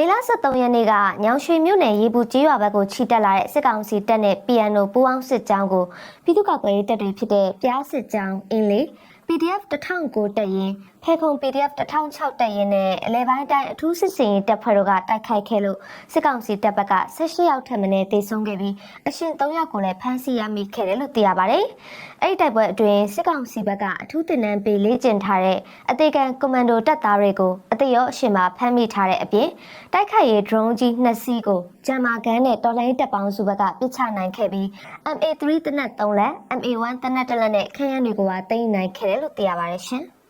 မေလ23ရက်နေ့ကညောင်ရွှေမြို့နယ်ရေပူကျေးရွာဘက်ကိုခြိတက်လာတဲ့စစ်ကောင်စီတပ်နဲ့ PNO ပူးပေါင်းစစ်ကြောင်းကိုပြည်သူ့ကာကွယ်ရေးတပ်တွေဖြစ်တဲ့ပြားစစ်ကြောင်းအင်းလေး PDF 1009တပ်ရင်ဖဲခုံ PDF 1006တပ်ရင်နဲ့အလဲပိုင်းတိုင်းအထူးစစ်စင်ရေးတပ်ဖွဲ့တို့ကတိုက်ခိုက်ခဲ့လို့စစ်ကောင်စီတပ်ဘက်က18ရောက်ထပ်မံတေဆုံးခဲ့ပြီးအရှင်3ယောက်ကိုလည်းဖမ်းဆီးရမိခဲ့တယ်လို့သိရပါတယ်။အဲ့ဒီတိုက်ပွဲအတွင်းစစ်ကောင်စီဘက်ကအထူးတင်နန်းပေးလေ့ကျင့်ထားတဲ့အသေးခံကွန်မန်ဒိုတပ်သားတွေကိုအသေးရောအရှင်မှာဖမ်းမိထားတဲ့အပြင်တိုက်ခိုက်ရေး drone ကြီးနှစ်စီးကိုဂျမ်မာကန်နဲ့တော်လိုင်းတပ်ပေါင်းစုဘက်ကပစ်ချနိုင်ခဲ့ပြီး MA3 တနက်3လက် MA1 တနက်1လက်နဲ့ခရမ်းရန်တွေကိုပါတင်နိုင်ခဲ့တယ်လို့သိရပါတယ်ရှင်။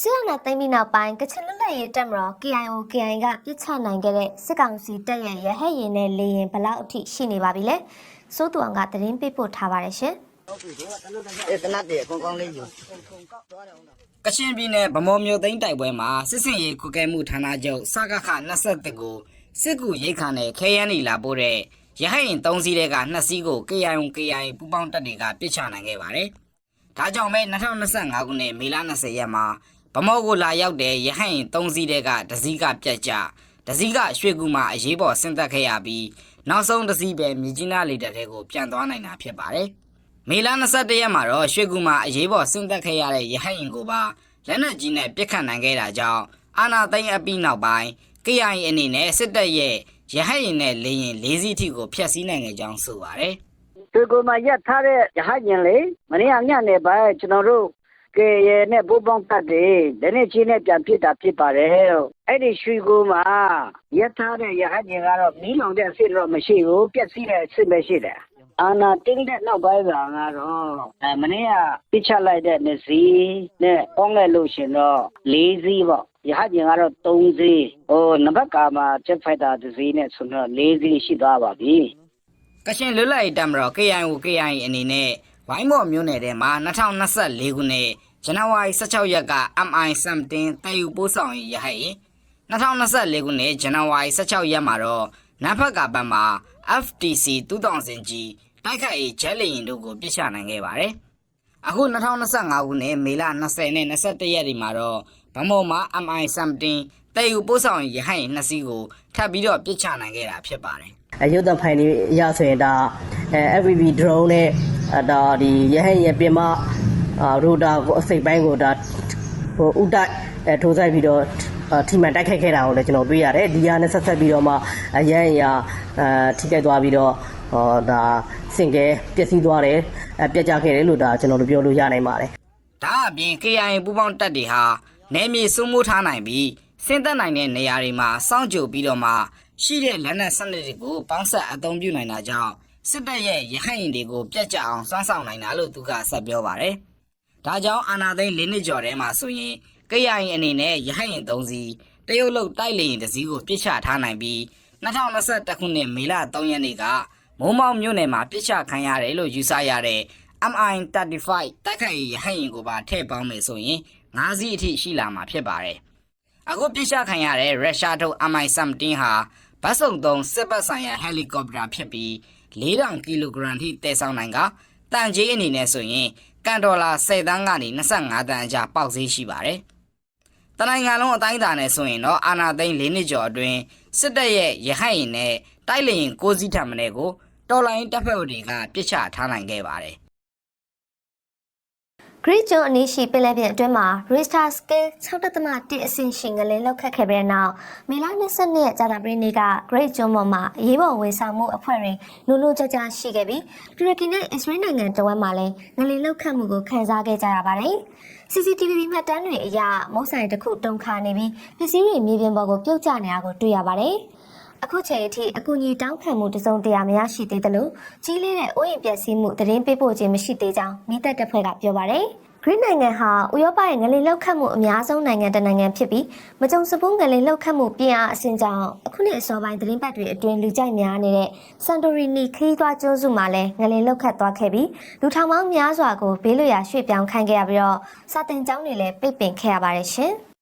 ဆီယနာသိမ်းပြီးနောက်ပိုင်းကချင်လွတ်လပ်ရေးတပ်မတော် KIO KI ကပြစ်ချနိုင်ခဲ့တဲ့စစ်ကောင်စီတပ်ရဲ့ရဟတ်ရင်နဲ့လေရင်ဘလောက်အထိရှိနေပါပြီလဲ။စိုးတူအောင်ကသတင်းပေးပို့ထားပါတယ်ရှင်။အဲ့တနတ်တည်းကောင်းကောင်းလေးယူကရှင်ပြည်နယ်ဗမော်မြို့သိန်းတိုက်ပွဲမှာစစ်စင်ရေးခုကဲမှုဌာနချုပ်စကခ23ကိုစစ်ကူရိတ်ခါနဲ့ခဲယမ်းနေလာပို့တဲ့ ရဟတ်ရင်3စီးတဲ့က2စီးကို KIO KI ပူးပေါင်းတပ်တွေကပစ်ချနိုင်ခဲ့ပါတယ်။ဒါကြောင့်ပဲ2025ခုနှစ်မေလ20ရက်မှာဗမော်ကိုလာရောက်တဲ့ရဟတ်ရင်3စီးတဲ့ကတစည်းကပြတ်ကျတစည်းကရွှေကူမှာအရေးပေါ်ဆင်းသက်ခဲ့ရပြီးနောက်ဆုံးတစည်းပဲမြကြီးနားလေတပ်ထဲကိုပြန်သွားနိုင်တာဖြစ်ပါတယ်။မေလ21ရက်မှာတော့ရွှေကူမှာအရေးပေါ်ဆင်းသက်ခဲ့ရတဲ့ရဟတ်ရင်ကိုပါလက်နက်ကြီးနဲ့ပစ်ခတ်နိုင်ခဲ့တာကြောင့်အာနာသိန်းအပြီးနောက်ပိုင်း KIA အနေနဲ့စစ်တပ်ရဲ့ ရဟတ်ရင်နဲ့လေရင်၄စီးထိကိုဖျက်ဆီးနိုင်ခဲ့ကြောင်းဆိုပါတယ်သူကမှရက်ထားတဲ့ရဟညင်လေမနေ့ကညနေပိုင်းကျွန်တော်တို့ကဲရဲနဲ့ဘိုးပေါင်းတတ်တယ်ဒီနေ့ချင်းနဲ့ပြန်ဖြစ်တာဖြစ်ပါတယ်အဲ့ဒီရွှေကိုမှာရက်ထားတဲ့ရဟညင်ကတော့မီးလောင်တဲ့အစ်တော့မရှိဘူးပြက်စီးတဲ့အစ်ပဲရှိတယ်အာနာတင်းတဲ့နောက်ပိုင်းကကတော့အဲမနေ့ကပြစ်ချလိုက်တဲ့နေစီနဲ့ပေါင်းလိုက်လို့ရှင်တော့၄စီးပေါ့ ရဟညင်ကတော့၃စီးဟိုနံပါတ်ကာမှာချက်ဖိုက်တာတစ်စီးနဲ့ဆိုတော့၄စီးရှိသွားပါပြီ။ကရှင်လွတ်လပ်ရေးတပ်မတော် KIO KIA အနေနဲ့ဝိုင်းမော်မြို့နယ်ထဲမှာ2024ခုနှစ်ဇန်နဝါရီ16ရက်က MI 17တည်ယူပို့ဆောင်ရေးရဟတ်ရင်2024ခုနှစ်ဇန်နဝါရီ16ရက်မှာတော့နန်းဖက်ကဘက်မှာ FTC 2000ကြီးတိုက်ခိုက်ရေးဂျက်လီရင်တို့ကိုပြစ်ချနိုင်ခဲ့ပါတယ်။အခု2025ခုနှစ်မေလ20နဲ့21ရက်ဒီမှာတော့ ဗမော်မှာ MI 17တည်ယူပို့ဆောင်ရေးရဟတ်ရင်နှစ်စီးကိုထပ်ပြီးတော့ပြစ်ချနိုင်ခဲ့တာဖြစ်ပါတယ်။အယုတ်တဖိုင်လေးရဆိုရင်ဒါအဲ FPV drone နဲ့အဲဒါဒီရဟန်းရပြင်မအာရိုတာကိုအစိတ်ပိုင်းကိုဒါဟိုဥတိုက်အဲထိုးဆိုင်ပြီးတော့အာထိမှန်တိုက်ခိုက်ခဲ့တာကိုလည်းကျွန်တော်တွေ့ရတယ်ဒီဟာနဲ့ဆက်ဆက်ပြီးတော့မှအရန်ရအာထိခိုက်သွားပြီးတော့ဟောဒါစင်ကဲပျက်စီးသွားတယ်အဲပြတ်ကျခဲ့တယ်လို့ဒါကျွန်တော်တို့ပြောလို့ရနိုင်ပါတယ်ဒါအပြင် KIA ပူးပေါင်းတပ်တွေဟာ နယ်မြေစိုးမိုးထားနိုင်ပြီးစင်သက်နိုင်တဲ့နေရာတွေမှာစောင့်ကြိုပြီးတော့မှရှိတဲ့လက်နက်စနစ်တွေကိုပေါင်းဆက်အသုံးပြုနိုင်တာကြောင့်စစ်တပ်ရဲ့ရဟတ်ရင်တွေကိုပြတ်ကျအောင်စွမ်းဆောင်နိုင်တာလို့သူကဆက်ပြောပါတယ်။ဒါကြောင့်အာနာသိန်း၄နှစ်ကျော်ထဲမှာဆိုရင် KIA အနေနဲ့ရဟတ်ရင်၃စီးတရုတ်လုတ်တိုက်လေရင်တစ်စီးကိုပြစ်ချထားနိုင်ပြီး2021ခုနှစ်မေလ3ရက်နေ့ကမိုးမောက်မြို့နယ်မှာပြစ်ချခံရတယ်လို့ယူဆရတဲ့ MI35 တိုက်ခိုက်ရေးရဟတ်ရင်ကိုပါထည့်ပေါင်းမယ်ဆိုရင် ၅စီးအထိရှိလာမှာဖြစ်ပါတယ်။အခုပြစ်ချခံရတဲ့ရုရှားထုတ် MI17 ဟာဗတ်စုံသုံးစစ်ပတ်ဆိုင်ရာဟယ်လီကော်ပတာဖြစ်ပြီး4000ကီလိုဂရမ်ထိတည်ဆောင်နိုင်ကတန်ကြီးအနေနဲ့ဆိုရင်ကန်ဒေါ်လာ10သန်းကနေ25သန်းအကြားပေါက်ဈေးရှိပါတယ်။တနိုင်ငံလုံးအတိုင်းအတာနဲ့ဆိုရင်တော့အာနာသိန်း၄နှစ်ကျော်အတွင်းစစ်တပ်ရဲ့ရဟတ်ရင်နဲ့တိုက်လေရင်ကိုစီးထံမတဲ့ကိုတော်လိုင်းတပ်ဖွဲ့တွေကပြစ်ချထားနိုင်ခဲ့ပါတယ် Great John အနည်းရှိပင်လယ်ပြင်အတွင်းမှာ Richter scale 6.1အဆင့်ရှင်ကလေးလောက်ခတ်ခဲ့ပြီးတဲ့နောက်မေလ22ရက်ကြာသပတေးနေ့က Great John ပေါ်မှာအရေးပေါ်ဝန်ဆောင်မှုအဖွဲ့တွေနုနုကြကြရှိခဲ့ပြီးတူရကီနဲ့အစ္စရေးနိုင်ငံတဝက်မှာလည်းငလင်လောက်ခတ်မှုကိုခန်းစားခဲ့ကြရပါတယ်။ CCTV မှတ်တမ်းတွေအရမုတ်ဆိုင်တစ်ခုတုံခါနေပြီးပစ္စည်းတွေမြေပြင်ပေါ်ကိုပြုတ်ကျနေတာကိုတွေ့ရပါတယ်။ အခုချိန်အထိအကူအညီတောင်းခံမှုတစုံတရာမရရှိသေးသလိုကြီးလေးတဲ့အိုးအိမ်ပျက်စီးမှုသတင်းပေးပို့ခြင်းမရှိသေးကြောင်းမိသက်တပ်ဖွဲ့ကပြောပါရယ်ဂရိနိုင်ငံဟာဥရောပရဲ့ငလင်လောက်ခတ်မှုအများဆုံးနိုင်ငံတစ်နိုင်ငံဖြစ်ပြီးမကြုံစဘူးငလင်လောက်ခတ်မှုပြင်းအားအဆင့်ကြောင့်အခုနှစ်အစောပိုင်းသတင်းပတ်တွေအတွင်းလူကြိုက်များနေတဲ့စန်တိုရီနီခရီးသွားကျွန်းစုမှာလည်းငလင်လောက်ခတ်သွားခဲ့ပြီးလူထောင်ပေါင်းများစွာကိုဘေးလွတ်ရာရွှေ့ပြောင်းခိုင်းခဲ့ရပြီးတော့စာတင်ကျောင်းတွေလည်းပိတ်ပင်ခဲ့ရပါတယ်ရှင်။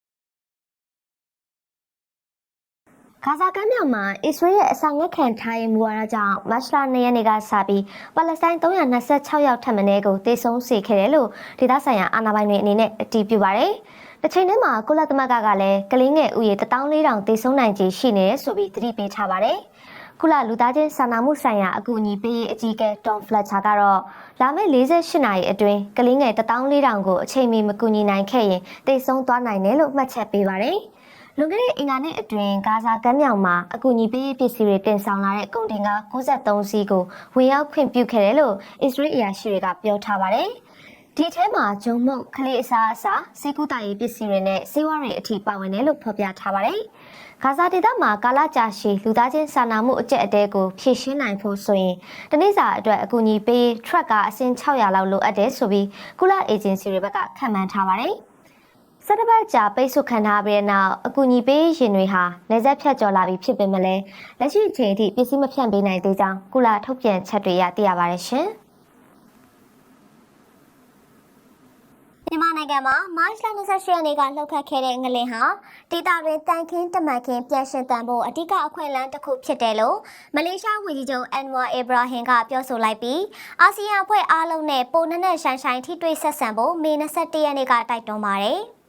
ဂါဇာကမ်းမြောင်မှာအစ္စရေးရဲ့အစာငတ်ခံထားရေးမူဝါဒကြောင့်မတ်လ2ရက်နေ့ကစပြီးပါလက်စတိုင်း326ယောက်ထပ်မံကိုတေဆုံးစေခဲ့တယ်လို့ဒေသဆိုင်ရာအာဏာပိုင်တွေအနေနဲ့အတည်ပြုပါတယ်။တစ်ချိန်တည်းမှာကုလသမဂ္ဂကလည်းကလေးငယ်ဥယေ14000တေဆုံးနိုင်ခြေရှိနေတယ်ဆိုပြီးသတိပေးထားပါတယ်။ကုလလူသားချင်းစာနာမှုဆိုင်ရာအကူအညီပေးရေးအကြီးအကဲ Tom Fletcher ကတော့လာမယ့်48နာရီအတွင်းကလေးငယ်14000ကိုအချိန်မီမကူညီနိုင်ခဲ့ရင်တေဆုံးသွားနိုင်တယ်လို့မှတ်ချက်ပေးပါတယ်။ လွန်ခဲ့တဲ့အင်္ဂါနေ့အတွင်းဂါဇာကမ်းမြောင်မှာအကူအညီပေးရေးပစ္စည်းတွေတင်ဆောင်လာတဲ့ကုန်တင်ကား93စီးကိုဝင်ရောက်ခွင့်ပြုခဲ့တယ်လို့အစ္စရေးအရာရှိတွေကပြောထားပါတယ်။ဒီထဲမှာဂျုံမုတ်ခလေးအစားအစာစေကူတာရေးပစ္စည်းတွေနဲ့စေဝါတွေအထိပါဝင်တယ်လို့ဖော်ပြထားပါတယ်။ဂါဇာဒေသမှာကာလကြာရှည်လူသားချင်းစာနာမှုအကျက်အတဲကိုဖြည့်ရှင်းနိုင်ဖို့ဆိုရင်တနေ့စာအတွက်အကူအညီပေးထရက်ကားအစင်း600လောက်လိုအပ်တယ်ဆိုပြီးကုလအေဂျင်စီတွေဘက်ကခန့်မှန်းထားပါတယ်။ စက်တပတ်ကြာပိတ်ဆို့ခံထားပြီးတဲ့နောက်အကူအညီပေးရင်တွေဟာလက်ဆက်ဖြတ်ကျော်လာပြီးဖြစ်ပေမဲ့လည်းလက်ရှိအချိန်အထိပစ္စည်းမဖြန့်ပေးနိုင်သေးကြောင်းကုလထုတ်ပြန်ချက်တွေရသိရပါတယ်ရှင်။မြန်မာနိုင်ငံမှာမတ်လ28ရက်နေ့ကလှုပ်ခတ်ခဲ့တဲ့ငလင်ဟာဒေတာတွင်တန်ခင်းတမန်ခင်းပြန်ရှင်တန်ဖို့အဓိကအခွင့်အလမ်းတစ်ခုဖြစ်တယ်လို့မလေးရှားဝန်ကြီးချုပ်အန်ဝါအီဘရာဟင်ကပြောဆိုလိုက်ပြီးအာဆီယံအဖွဲ့အားလုံးနဲ့ပုံနဲ့နဲ့ဆိုင်ဆိုင်ထိတွေ့ဆက်ဆံဖို့မေ21ရက်နေ့ကတိုက်တွန်းပါတယ်။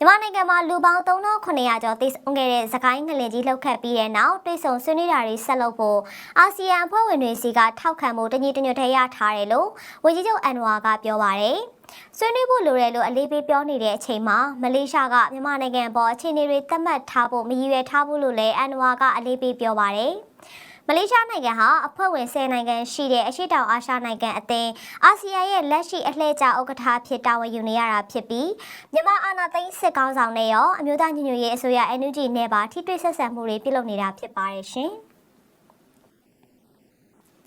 မြန်မာနိုင်ငံမှာလူပေါင်း3900ကျော်သေဆုံးခဲ့တဲ့သခိုင်းငလင်ကြီးလှုပ်ခတ်ပြီးတဲ့နောက်တွေ့ဆုံဆွေးနွေးတာတွေဆက်လုပ်ဖို့အာဆီယံအဖွဲ့ဝင်တွေစီကထောက်ခံမှုတညီတညွတ်ထရထားတယ်လို့ဝန်ကြီးချုပ်အန်ဝါကပြောပါတယ်။ဆွေးနွေးဖို့လိုတယ်လို့အလေးပေးပြောနေတဲ့အချိန်မှာမလေးရှားကမြန်မာနိုင်ငံပေါ်အခြေအနေတွေသတ်မှတ်ထားဖို့မရည်ရွယ်ထားဘူးလို့လည်းအန်ဝါကအလေးပေးပြောပါတယ်။ မလေးရှားနိုင်ငံဟာအဖွဲ့ဝင်10နိုင်ငံရှိတဲ့အရှေ့တောင်အာရှနိုင်ငံအသင်းအာဆီယံရဲ့လက်ရှိအလှည့်ကျဥက္ကဋ္ဌဖြစ်တာဝန်ယူနေရတာဖြစ်ပြီးမြန်မာအာဏာသိမ်းစစ်ကောင်းဆောင်နဲ့ရောအမျိုးသားညီညွတ်ရေးအစိုးရ NUG နဲ့ပါထိတွေ့ဆက်ဆံမှုတွေပြုလုပ်နေတာဖြစ်ပါတယ်ရှင်။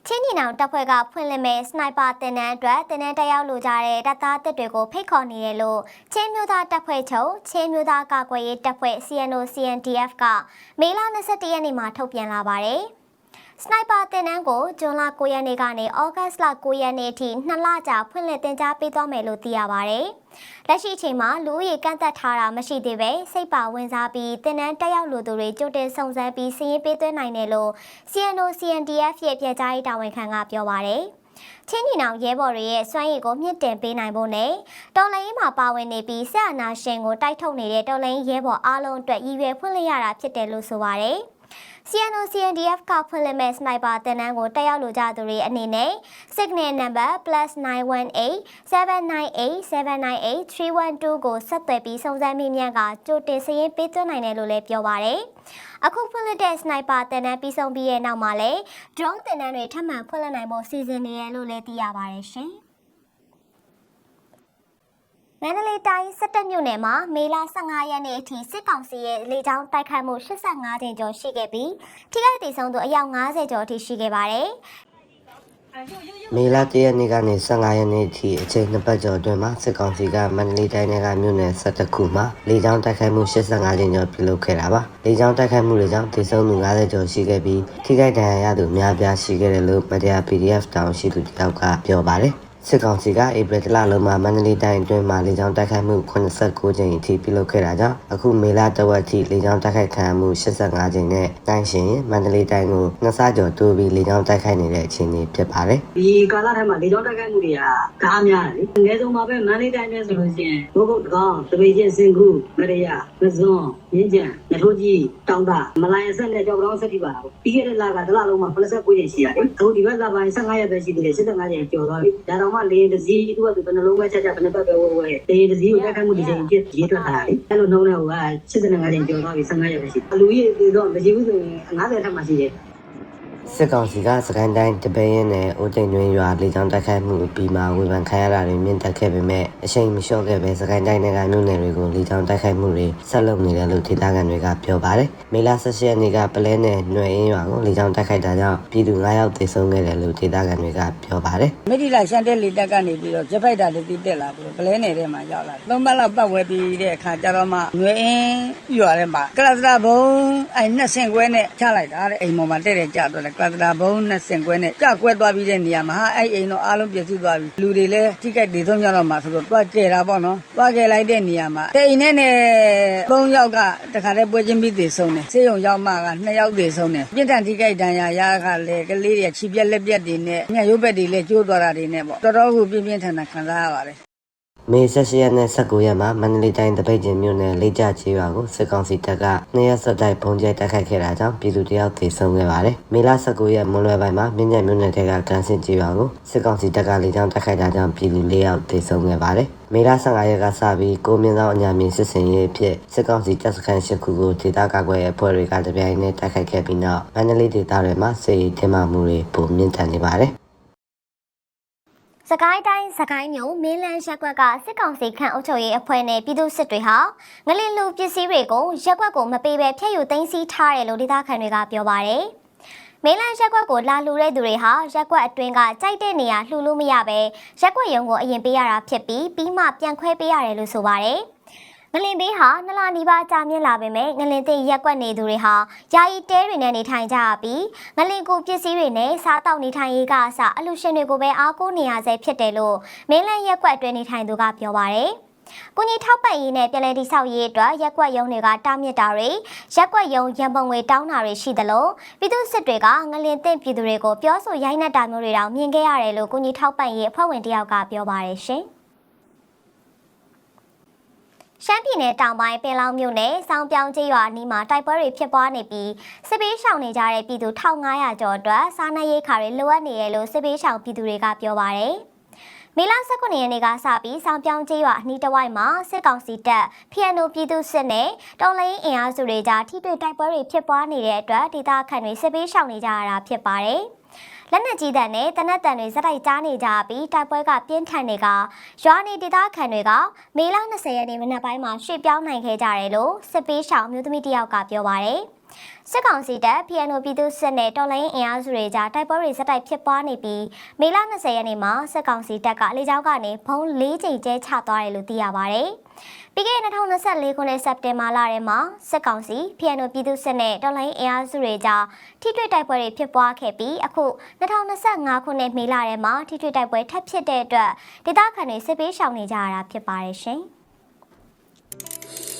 ချင်းညီနောင်တပ်ဖွဲ့ကဖွင့်လှစ်မဲ့စနိုက်ပါတင်နန်းအတွက်တင်နန်းတက်ရောက်လိုကြတဲ့တပ်သားတစ်တွေကိုဖိတ်ခေါ်နေတယ်လို့ချင်းမျိုးသားတပ်ဖွဲ့ချုပ်ချင်းမျိုးသားကာကွယ်ရေးတပ်ဖွဲ့ CNO CNDF ကမေလ22ရက်နေ့မှာထုတ်ပြန်လာပါတယ်။ စနိုက်ပါတင်နန်းကိုဇွန်လ9ရက်နေ့ကနေဩဂတ်စ်လ9ရက်နေ့အထိ2လကြာဖွင့်လှစ်တင် जा ပေးသွားမယ်လို့သိရပါတယ်။လက်ရှိအချိန်မှာလူဦးရေကန့်သက်ထားတာမရှိသေးပဲစိတ်ပါဝင်စားပြီးတင်နန်းတက်ရောက်လူသူတွေကြိုတင်ဆောင်စမ်းပြီးစီးရင်ပေးသွင်းနိုင်တယ်လို့ CNO CNDF ရဲ့ပြည်ကြားရေးတာဝန်ခံကပြောပါတယ်။ချင်းညီနောင်ရဲဘော်တွေရဲ့စွမ်းရည်ကိုမြင့်တင်ပေးနိုင်ဖို့နဲ့တော်လိုင်းမှာပါဝင်နေပြီးဆက်အနာရှင်ကိုတိုက်ထုတ်နေတဲ့တော်လိုင်းရဲဘော်အားလုံးအတွက်ရည်ရွယ်ဖွင့်လှစ်ရတာဖြစ်တယ်လို့ဆိုပါတယ်။ CNO CNDF ကဖွင့်လှစ်မဲ့စနိုက်ပါတင်နန်းကိုတက်ရောက်လိုကြသူတွေအနေနဲ့ signal number +918 798 798 312ကိုဆက်သွယ်ပြီးစုံစမ်းမိမြန်ကကြိုတင်စည်ရင်းပေးသွင်းနိုင်တယ်လို့လည်းပြောပါရယ်အခုဖွင့်လှစ်တဲ့ sniper တင်နန်းပြီးဆုံးပြီးရဲ့နောက်မှာလည်း drone တင်နန်းတွေထပ်မံဖွင့်လှစ်နိုင်ဖို့စီစဉ်နေရလို့လည်းသိရပါတယ်ရှင်။ မန္တလေးတိုင်းစစ်တပ်မြို့နယ်မှာမေလ15ရက်နေ့အထိစစ်ကောင်စီရဲ့လေကြောင်းတိုက်ခိုက်မှု85ကြိမ်ကျော်ရှိခဲ့ပြီးထိခိုက်ဒေဆုံးသူအယောက်90ကျော်အထိရှိခဲ့ပါတယ်။မေလ၁ရက်နေ့ကနေ15ရက်နေ့အထိအချိန်နှစ်ပတ်ကျော်အတွင်းမှာစစ်ကောင်စီကမန္တလေးတိုင်းကမြို့နယ်17ခုမှာလေကြောင်းတိုက်ခိုက်မှု85ကြိမ်ကျော်ပြုလုပ်ခဲ့တာပါလေကြောင်းတိုက်ခိုက်မှုတွေကြောင့်ဒေဆုံးသူ90ကျော်ရှိခဲ့ပြီးထိခိုက်ဒဏ်ရာရသူအများပြားရှိခဲ့တယ်လို့မတရား PDF တောင်ရှိသူတယောက်ကပြောပါတယ် စစ်ကောင်စီကဧပြီလလုံးမှာမန္တလေးတိုင်းအတွင်းမှာလေကြောင်းတိုက်ခိုက်မှု89ကြိမ်အထိပြုလုပ်ခဲ့တာကြောင့်အခုမေလတဝက်အထိလေကြောင်းတိုက်ခိုက်ခံရမှု85ကြိမ်နဲ့တိုင်းရှင်မန္တလေးတိုင်းကိုနှစ်ဆကျော်တိုးပြီးလေကြောင်းတိုက်ခိုက်နေတဲ့အခြေအနေဖြစ်ပါတယ်။ဒီကာလထဲမှာလေကြောင်းတိုက်ခိုက်မှုတွေကကားများတယ်လေအနည်းဆုံးမှာပဲမန္တလေးတိုင်းပဲဆိုလို့ရှိရင်ဘုတ်ဘုတ်တကောင်တပေချင်းစင်ကူမရရမစွန်းရင်းကြံရထိုးကြီးတောင်းတာမလိုင်ဆက်နဲ့ကြောက်တောင်းဆက်တိပါတော့ပြီးခဲ့တဲ့လကတစ်လလုံးမှာ89ရက်ရှိရတယ်အခုဒီဘက်လပိုင်း15ရက်ပဲရှိသေးတယ်85ရက်ကျော်သွားပြီဒါတော့မှလေတစည်းသူကသူဘယ်နှလုံးပဲချက်ချက်ဘယ်နှပတ်ပဲဝဲဝဲလေတစည်းကိုတိုက်ခိုက်မှုဒီချိန်ပြည့်ရေးထွက်ထားတာလေအဲ့လိုနှုံးတဲ့ဟိုက85ရက်ကျော်သွားပြီ15ရက်ပဲရှိအလူကြီးတွေတော့မရှိဘူးဆိုရင်90ထက်မှရှိတယ် စစ်ကောင်စီကစကိုင်းတိုင်းတပင်းရင်နဲ့အိုတိန်တွင်ရွာလေကြောင်းတိုက်ခိုက်မှုအပြီးမှာဝေဖန်ခံရတာတွေမြင့်တက်ခဲ့ပေမဲ့အချိန်မလျှော့ခဲ့ပဲစကိုင်းတိုင်းကမြို့နယ်တွေကိုလေကြောင်းတိုက်ခိုက်မှုတွေဆက်လုပ်နေတယ်လို့ဒေသခံတွေကပြောပါတယ်။မေလ16ရက်နေ့ကပလဲနယ်ຫນွယ်အင်းရွာကိုလေကြောင်းတိုက်ခိုက်တာကြောင့်ပြည်သူ9ယောက်သေဆုံးခဲ့တယ်လို့ဒေသခံတွေကပြောပါတယ်။မိတိလာရှန်တဲ့လေတက်ကနေပြီးတော့ဂျက်ဖိုက်တာလေးတီးတက်လာပြီးတော့ပလဲနယ်ထဲမှာရောက်လာတယ်။သုံးပတ်လောက်ပတ်ဝဲပြီးတဲ့အခါကျတော့မှငွေအင်းရွာထဲမှာကလစတာဘုံအဲနှစ်ဆင့်ခွဲနဲ့ချလိုက်တာတဲ့အိမ်ပေါ်မှာတဲ့တဲ့ကြတော့တယ်ကလစတာဘုံနှစ်ဆင့်ခွဲနဲ့ကြကွဲသွားပြီးတဲ့နေရာမှာဟာအဲ့အိမ်တော့အားလုံးပြည့်စုံသွားပြီလူတွေလည်းထိခိုက်ဒေဆုံးကြတော့မှဆိုတော့တွားကျဲတာပေါ့နော်တွားကျဲလိုက်တဲ့နေရာမှာတဲ့အိမ်နဲ့နဲ့သုံးယောက်ကတခါတည်းပွဲချင်းပြီးသေဆုံးတယ်ဆေးရုံရောက်မှကနှစ်ယောက်သေဆုံးတယ်ပြစ်ဒဏ်ထိခိုက်ဒဏ်ရာရကလည်းကလေးတွေခြေပြက်လက်ပြက်တွေနဲ့ညရုပ်ဘက်တွေလည်းကျိုးသွားတာတွေနဲ့ပေါ့တော်တော်ကိုပြင်းပြင်းထန်ထန်ခံစားရပါတယ် မေ16ရက်နဲ့19ရက်မှာမန္တလေးတိုင်းတပိတ်ကျင်းမြို့နယ်လေးကြချေးရွာကိုစစ်ကောင်စီတပ်ကနှစ်ရက်ဆက်တိုက်ပုံကျဲတိုက်ခိုက်ခဲ့တာကြောင့်ပြည်သူတယောက်သေဆုံးခဲ့ပါတယ်။မေလ19ရက်မွန်းလွဲပိုင်းမှာမြင်းညံမြို့နယ်ထဲကကန်စင်ချေးရွာကိုစစ်ကောင်စီတပ်ကလေကြောင်းတိုက်ခိုက်တာကြောင့်ပြည်သူ၄ယောက်သေဆုံးခဲ့ပါတယ်။မေလ15ရက်ကစပြီးကိုမြင့်သောအညာမြင့်စစ်စင်ရေးအဖြစ်စစ်ကောင်စီတပ်စခန်း၈ခုကိုဒေသကာကွယ်ရေးအဖွဲ့တွေကတပြိုင်နက်တိုက်ခိုက်ခဲ့ပြီးနောက်မန္တလေးဒေသတွေမှာစစ်ရေးတင်မာမှုတွေပုံမြင့်ထန်နေပါတယ်။ စကိုင်းတိုင်းစကိုင်းမြို့မင်းလန်းရက်ကွက်ကစစ်ကောင်စီခန့်အုပ်ချုပ်ရေးအဖွဲ့နဲ့ပြည်သူစစ်တွေဟာငလင်လူပစ္စည်းတွေကိုရက်ကွက်ကိုမပေးဘဲဖျက်ယူသိမ်းဆည်းထားတယ်လို့ဒေသခံတွေကပြောပါတယ်။မင်းလန်းရက်ကွက်ကိုလာလှူတဲ့သူတွေဟာရက်ကွက်အတွင်းကကြိုက်တဲ့နေရာလှူလို့မရဘဲရက်ကွက်ရုံကိုအရင်ပေးရတာဖြစ်ပြီးပြီးမှပြန်ခွဲပေးရတယ်လို့ဆိုပါတယ်။ ငလင်ဘေးဟာနလာနီးပါးကြာမြင့်လာပေမဲ့ငလင်သိရက်ကွက်နေသူတွေဟာယာယီတဲတွေနဲ့နေထိုင်ကြရပြီးငလင်ကိုပစ္စည်းတွေနဲ့စားတောက်နေထိုင်ရေးကအစအလူရှင်တွေကိုပဲအားကိုးနေရဆဲဖြစ်တယ်လို့မင်းလန်းရက်ကွက်အတွင်းနေထိုင်သူကပြောပါတယ်။ကိုကြီးထောက်ပံ့ရေးနဲ့ပြည်လဲတိဆောက်ရေးအတွက်ရက်ကွက်ရုံတွေကတားမြစ်တာတွေရက်ကွက်ရုံရန်ပုံငွေတောင်းတာတွေရှိသလိုပြည်သူစစ်တွေကငလင်သင့်ပြည်သူတွေကိုပြောဆိုရိုက်နှက်တာမျိုးတွေတောင်မြင်ခဲ့ရတယ်လို့ကိုကြီးထောက်ပံ့ရေးအဖွဲ့ဝင်တယောက်ကပြောပါတယ်ရှင်။ ရှမ်းပြည်နယ်တောင်ပိုင်းပင်လောင်မြို့နယ်စောင်းပြောင်းကျေးရွာအနီးမှာတိုက်ပွဲတွေဖြစ်ပွားနေပြီးစစ်ပေးရှောင်နေကြတဲ့ပြည်သူ1500ကျော်အတွက်စားနပ်ရိက္ခာတွေလိုအပ်နေရလို့စစ်ပေးရှောင်ပြည်သူတွေကပြောပါတယ်။မေလ19ရက်နေ့ကစပြီးစောင်းပြောင်းကျေးရွာအနီးတစ်ဝိုက်မှာစစ်ကောင်စီတပ်ဖီယန်နိုပြည်သူစစ်နဲ့တော်လိုင်းအင်အားစုတွေကြားထိတွေ့တိုက်ပွဲတွေဖြစ်ပွားနေတဲ့အတွက်ဒေသခံတွေစစ်ပေးရှောင်နေကြရတာဖြစ်ပါတယ်။ လက်နက်ကြီးတန်နဲ့တနက်တန်တွေစက်တိုက်ကြားနေကြပြီးတိုက်ပွဲကပြင်းထန်နေကရွာနေဒေသခံတွေကမေလ20ရက်နေ့မနက်ပိုင်းမှာရွှေ့ပြောင်းနိုင်ခဲ့ကြတယ်လို့စစ်ပေးရှောင်မျိုးသမီးတယောက်ကပြောပါတယ်။စစ်ကောင်စီတပ်ဖီယန်နိုပြည်သူစစ်နဲ့တော်လိုင်းအင်အားစုတွေကြားတိုက်ပွဲတွေစက်တိုက်ဖြစ်ပွားနေပြီးမေလ20ရက်နေ့မှာစစ်ကောင်စီတပ်ကလေကြောင်းကနေဘုံ၄ချိန်ကျဲချသွားတယ်လို့သိရပါတယ်။ ပြီးခဲ့တဲ့2024ခုနှစ်စက်တင်ဘာလထဲမှာစစ်ကောင်စီဖီအန်နိုပြည်သူစစ်နဲ့တော်လိုင်းအင်အားစုတွေကြားထိတွေ့တိုက်ပွဲတွေဖြစ်ပွားခဲ့ပြီးအခု2025ခုနှစ်မေလထဲမှာထိတွေ့တိုက်ပွဲထပ်ဖြစ်တဲ့အတွက်ဒေသခံတွေစစ်ပေးရှောင်နေကြရတာဖြစ်ပါတယ်ရှင်။